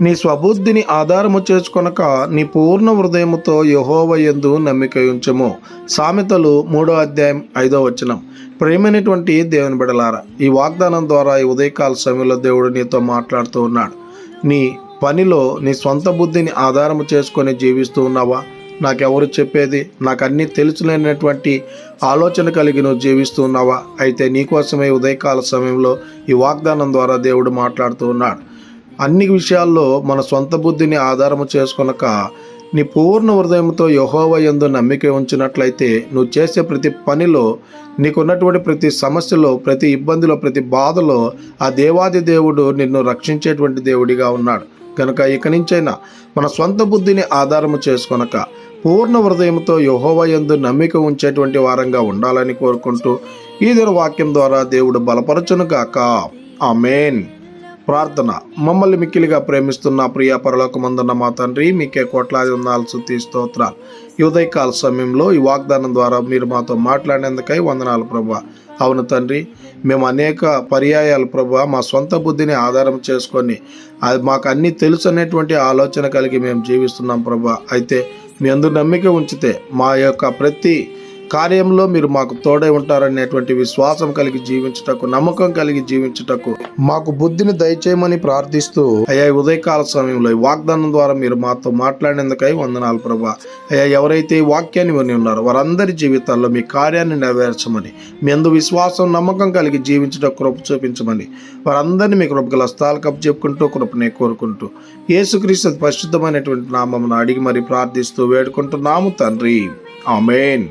నీ స్వబుద్ధిని ఆధారము చేసుకొనక నీ పూర్ణ హృదయముతో యహోవయందు నమ్మిక ఉంచము. సామెతలు మూడో అధ్యాయం ఐదో వచనం. ప్రేమైనటువంటి దేవుని బిడలారా ఈ వాగ్దానం ద్వారా ఈ ఉదయకాల సమయంలో దేవుడు నీతో మాట్లాడుతూ ఉన్నాడు. నీ పనిలో నీ సొంత బుద్ధిని ఆధారము చేసుకొని జీవిస్తూ ఉన్నావా? నాకెవరు చెప్పేది? నాకు అన్నీ తెలుసులేనటువంటి ఆలోచన కలిగి నువ్వు జీవిస్తూ ఉన్నావా? అయితే నీకోసమే ఉదయకాల సమయంలో ఈ వాగ్దానం ద్వారా దేవుడు మాట్లాడుతూ ఉన్నాడు. అన్ని విషయాల్లో మన సొంత బుద్ధిని ఆధారము చేసుకొనక నీ పూర్ణ హృదయంతో యహోవ యందు నమ్మిక ఉంచినట్లయితే నువ్వు చేసే ప్రతి పనిలో నీకున్నటువంటి ప్రతి సమస్యలో ప్రతి ఇబ్బందిలో ప్రతి బాధలో ఆ దేవాది దేవుడు నిన్ను రక్షించేటువంటి దేవుడిగా ఉన్నాడు. కనుక ఇక నుంచైనా మన సొంత బుద్ధిని ఆధారము చేసుకొనక పూర్ణ హృదయంతో యహోవ యందు నమ్మిక ఉంచేటువంటి వారంగా ఉండాలని కోరుకుంటూ ఈ దిన వాక్యం ద్వారా దేవుడు బలపరచును గాక మెయిన్ ప్రార్థన. మమ్మల్ని మిక్కిలిగా ప్రేమిస్తున్న ప్రియ పరలోకమందున్న మా తండ్రి మీకే కోట్లాది ఉన్నాలు శుద్ధి స్తోత్రాలు ఈ ఉదయకాల సమయంలో ఈ వాగ్దానం ద్వారా మీరు మాతో మాట్లాడేందుకై వందనాలు ప్రభా. అవును తండ్రి మేము అనేక పర్యాయాలు ప్రభా మా సొంత బుద్ధిని ఆధారం చేసుకొని అది మాకు అన్నీ తెలుసు అనేటువంటి ఆలోచన కలిగి మేము జీవిస్తున్నాం ప్రభా. అయితే మీ అందు నమ్మిక ఉంచితే మా యొక్క ప్రతి కార్యంలో మీరు మాకు తోడై ఉంటారనేటువంటి విశ్వాసం కలిగి జీవించుటకు నమ్మకం కలిగి జీవించుటకు మాకు బుద్ధిని దయచేయమని ప్రార్థిస్తూ అయ్యా ఉదయకాల సమయంలో వాగ్దానం ద్వారా మీరు మాతో మాట్లాడేందుకై వందనాలు ప్రభా. అయ్యా ఎవరైతే ఈ వాక్యాన్ని విని ఉన్నారో వారందరి జీవితాల్లో మీ కార్యాన్ని నెరవేర్చమని మీ అందు విశ్వాసం నమ్మకం కలిగి జీవించడం కృప చూపించమని వారందరినీ మీ కృపగల స్థాలు కప్పు చెప్పుకుంటూ కృపనే కోరుకుంటూ యేసుక్రీస్తు పరిశుద్ధమైనటువంటి నామమును అడిగి మరి ప్రార్థిస్తూ వేడుకుంటున్నాము తండ్రి. ఆమెన్.